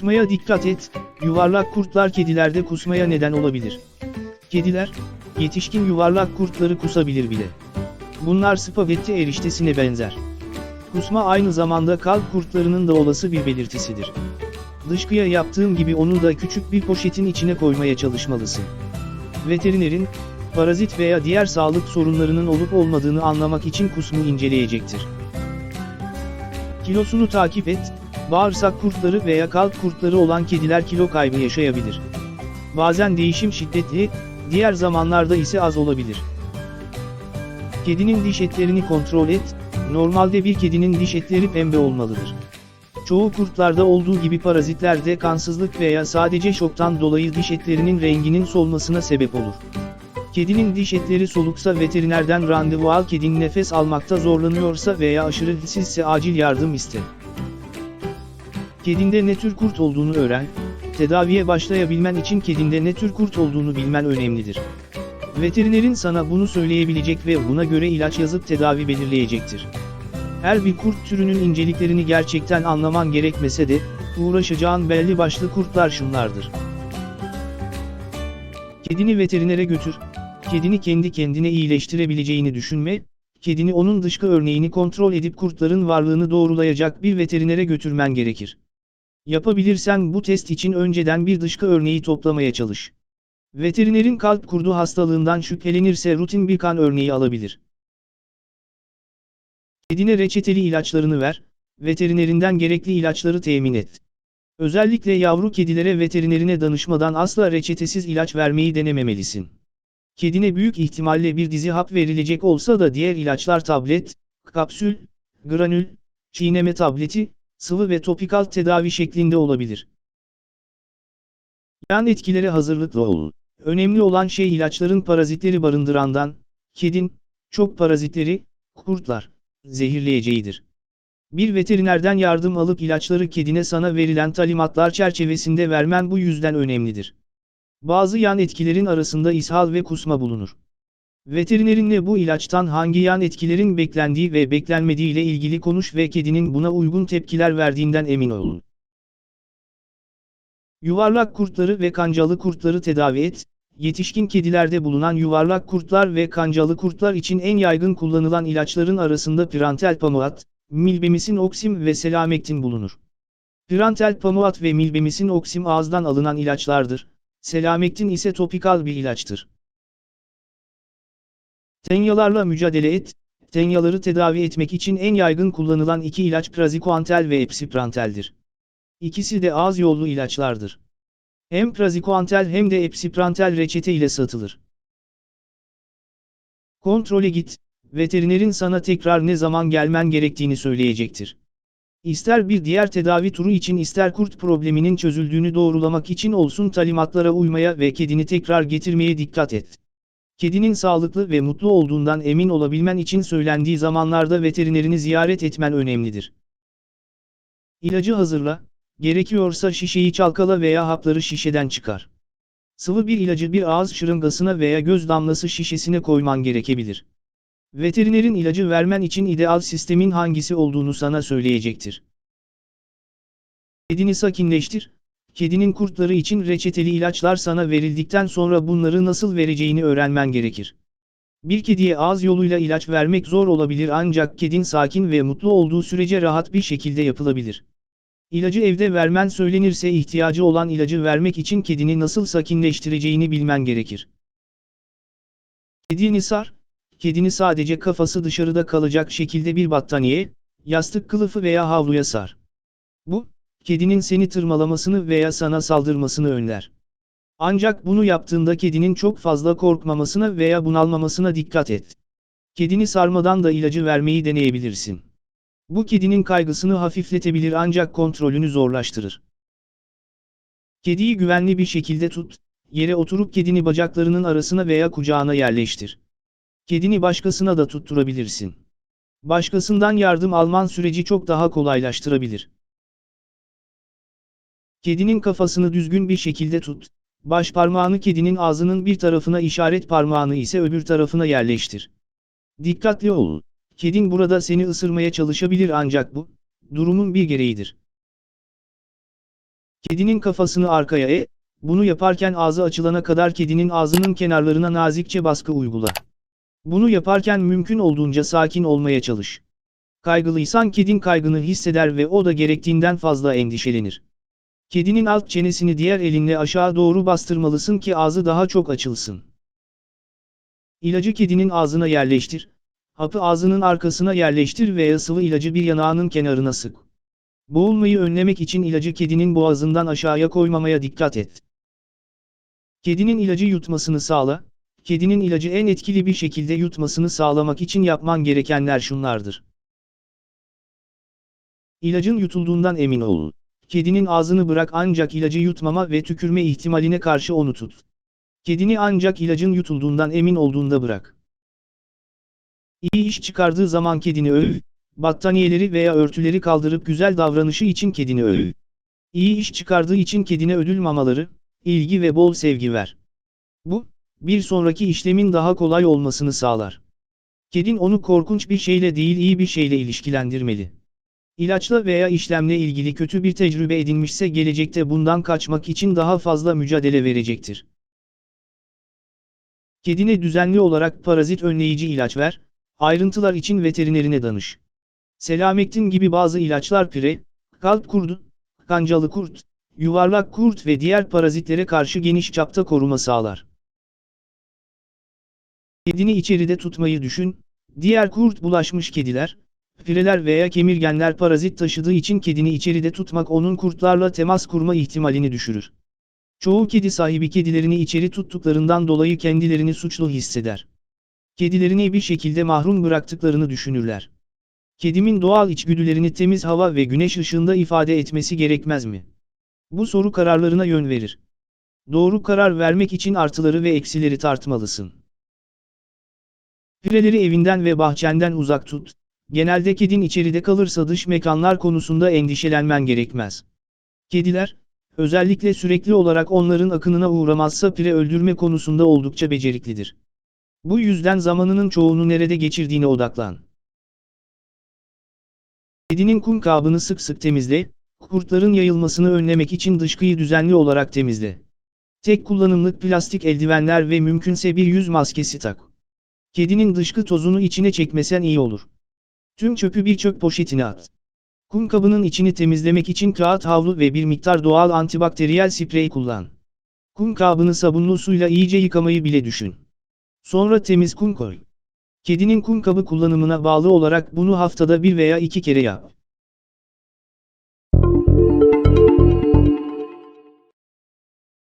Kusmaya dikkat et, yuvarlak kurtlar kedilerde kusmaya neden olabilir. Kediler, yetişkin yuvarlak kurtları kusabilir bile. Bunlar spagetti eriştesine benzer. Kusma aynı zamanda kalp kurtlarının da olası bir belirtisidir. Dışkıya yaptığım gibi onu da küçük bir poşetin içine koymaya çalışmalısın. Veterinerin, parazit veya diğer sağlık sorunlarının olup olmadığını anlamak için kusmu inceleyecektir. Kilosunu takip et, bağırsak kurtları veya kalp kurtları olan kediler kilo kaybı yaşayabilir. Bazen değişim şiddetli, diğer zamanlarda ise az olabilir. Kedinin diş etlerini kontrol et, normalde bir kedinin diş etleri pembe olmalıdır. Çoğu kurtlarda olduğu gibi parazitlerde kansızlık veya sadece şoktan dolayı diş etlerinin renginin solmasına sebep olur. Kedinin diş etleri soluksa veterinerden randevu al kedin nefes almakta zorlanıyorsa veya aşırı hissizse acil yardım iste. Kedinde ne tür kurt olduğunu öğren, tedaviye başlayabilmen için kedinde ne tür kurt olduğunu bilmen önemlidir. Veterinerin sana bunu söyleyebilecek ve buna göre ilaç yazıp tedavi belirleyecektir. Her bir kurt türünün inceliklerini gerçekten anlaman gerekmese de, uğraşacağın belli başlı kurtlar şunlardır. Kedini veterinere götür, kedini kendi kendine iyileştirebileceğini düşünme, kedini onun dışkı örneğini kontrol edip kurtların varlığını doğrulayacak bir veterinere götürmen gerekir. Yapabilirsen bu test için önceden bir dışkı örneği toplamaya çalış. Veterinerin kalp kurdu hastalığından şüphelenirse rutin bir kan örneği alabilir. Kedine reçeteli ilaçlarını ver, veterinerinden gerekli ilaçları temin et. Özellikle yavru kedilere veterinerine danışmadan asla reçetesiz ilaç vermeyi denememelisin. Kedine büyük ihtimalle bir dizi hap verilecek olsa da diğer ilaçlar tablet, kapsül, granül, çiğneme tableti, sıvı ve topikal tedavi şeklinde olabilir. Yan etkilere hazırlıklı ol. Önemli olan şey ilaçların parazitleri barındırandan, kedin, çok parazitleri, kurtlar, zehirleyeceğidir. Bir veterinerden yardım alıp ilaçları kedine sana verilen talimatlar çerçevesinde vermen bu yüzden önemlidir. Bazı yan etkilerin arasında ishal ve kusma bulunur. Veterinerinle bu ilaçtan hangi yan etkilerin beklendiği ve beklenmediği ile ilgili konuş ve kedinin buna uygun tepkiler verdiğinden emin olun. Yuvarlak kurtları ve kancalı kurtları tedavi et. Yetişkin kedilerde bulunan yuvarlak kurtlar ve kancalı kurtlar için en yaygın kullanılan ilaçların arasında Pirantel pamuat, Milbemisin oksim ve Selamektin bulunur. Pirantel pamuat ve Milbemisin oksim ağızdan alınan ilaçlardır. Selamektin ise topikal bir ilaçtır. Tenyalarla mücadele et. Tenyaları tedavi etmek için en yaygın kullanılan iki ilaç Praziquantel ve Epsiprantel'dir. İkisi de ağız yollu ilaçlardır. Hem Praziquantel hem de Epsiprantel reçete ile satılır. Kontrole git, veterinerin sana tekrar ne zaman gelmen gerektiğini söyleyecektir. İster bir diğer tedavi turu için ister kurt probleminin çözüldüğünü doğrulamak için olsun talimatlara uymaya ve kedini tekrar getirmeye dikkat et. Kedinin sağlıklı ve mutlu olduğundan emin olabilmen için söylendiği zamanlarda veterinerini ziyaret etmen önemlidir. İlacı hazırla, gerekiyorsa şişeyi çalkala veya hapları şişeden çıkar. Sıvı bir ilacı bir ağız şırıngasına veya göz damlası şişesine koyman gerekebilir. Veterinerin ilacı vermen için ideal sistemin hangisi olduğunu sana söyleyecektir. Kedini sakinleştir. Kedinin kurtları için reçeteli ilaçlar sana verildikten sonra bunları nasıl vereceğini öğrenmen gerekir. Bir kediye ağız yoluyla ilaç vermek zor olabilir ancak kedin sakin ve mutlu olduğu sürece rahat bir şekilde yapılabilir. İlacı evde vermen söylenirse ihtiyacı olan ilacı vermek için kedini nasıl sakinleştireceğini bilmen gerekir. Kedini sar, kedini sadece kafası dışarıda kalacak şekilde bir battaniye, yastık kılıfı veya havluya sar. Bu, kedinin seni tırmalamasını veya sana saldırmasını önler. Ancak bunu yaptığında kedinin çok fazla korkmamasına veya bunalmamasına dikkat et. Kedini sarmadan da ilacı vermeyi deneyebilirsin. Bu kedinin kaygısını hafifletebilir ancak kontrolünü zorlaştırır. Kediyi güvenli bir şekilde tut, yere oturup kedini bacaklarının arasına veya kucağına yerleştir. Kedini başkasına da tutturabilirsin. Başkasından yardım alman süreci çok daha kolaylaştırabilir. Kedinin kafasını düzgün bir şekilde tut. Baş parmağını kedinin ağzının bir tarafına işaret parmağını ise öbür tarafına yerleştir. Dikkatli ol. Kedin burada seni ısırmaya çalışabilir ancak bu, durumun bir gereğidir. Kedinin kafasını arkaya e, bunu yaparken ağzı açılana kadar kedinin ağzının kenarlarına nazikçe baskı uygula. Bunu yaparken mümkün olduğunca sakin olmaya çalış. Kaygılıysan kedin kaygını hisseder ve o da gerektiğinden fazla endişelenir. Kedinin alt çenesini diğer elinle aşağı doğru bastırmalısın ki ağzı daha çok açılsın. İlacı kedinin ağzına yerleştir. Hapı ağzının arkasına yerleştir veya sıvı ilacı bir yanağının kenarına sık. Boğulmayı önlemek için ilacı kedinin boğazından aşağıya koymamaya dikkat et. Kedinin ilacı yutmasını sağla. Kedinin ilacı en etkili bir şekilde yutmasını sağlamak için yapman gerekenler şunlardır. İlacın yutulduğundan emin ol. Kedinin ağzını bırak ancak ilacı yutmama ve tükürme ihtimaline karşı onu tut. Kedini ancak ilacın yutulduğundan emin olduğunda bırak. İyi iş çıkardığı zaman kedini öv, battaniyeleri veya örtüleri kaldırıp güzel davranışı için kedini öv. İyi iş çıkardığı için kedine ödül mamaları, ilgi ve bol sevgi ver. Bu, bir sonraki işlemin daha kolay olmasını sağlar. Kedin onu korkunç bir şeyle değil iyi bir şeyle ilişkilendirmeli. İlaçla veya işlemle ilgili kötü bir tecrübe edinmişse gelecekte bundan kaçmak için daha fazla mücadele verecektir. Kedine düzenli olarak parazit önleyici ilaç ver, ayrıntılar için veterinerine danış. Selamettin gibi bazı ilaçlar pire, kalp kurdu, kancalı kurt, yuvarlak kurt ve diğer parazitlere karşı geniş çapta koruma sağlar. Kedini içeride tutmayı düşün, diğer kurt bulaşmış kediler, Fireler veya kemirgenler parazit taşıdığı için kedini içeride tutmak onun kurtlarla temas kurma ihtimalini düşürür. Çoğu kedi sahibi kedilerini içeri tuttuklarından dolayı kendilerini suçlu hisseder. Kedilerini bir şekilde mahrum bıraktıklarını düşünürler. Kedimin doğal içgüdülerini temiz hava ve güneş ışığında ifade etmesi gerekmez mi? Bu soru kararlarına yön verir. Doğru karar vermek için artıları ve eksileri tartmalısın. Fireleri evinden ve bahçenden uzak tut, Genelde kedin içeride kalırsa dış mekanlar konusunda endişelenmen gerekmez. Kediler, özellikle sürekli olarak onların akınına uğramazsa pire öldürme konusunda oldukça beceriklidir. Bu yüzden zamanının çoğunu nerede geçirdiğine odaklan. Kedinin kum kabını sık sık temizle, kurtların yayılmasını önlemek için dışkıyı düzenli olarak temizle. Tek kullanımlık plastik eldivenler ve mümkünse bir yüz maskesi tak. Kedinin dışkı tozunu içine çekmesen iyi olur. Tüm çöpü bir çöp poşetine at. Kum kabının içini temizlemek için kağıt havlu ve bir miktar doğal antibakteriyel sprey kullan. Kum kabını sabunlu suyla iyice yıkamayı bile düşün. Sonra temiz kum koy. Kedinin kum kabı kullanımına bağlı olarak bunu haftada bir veya iki kere yap.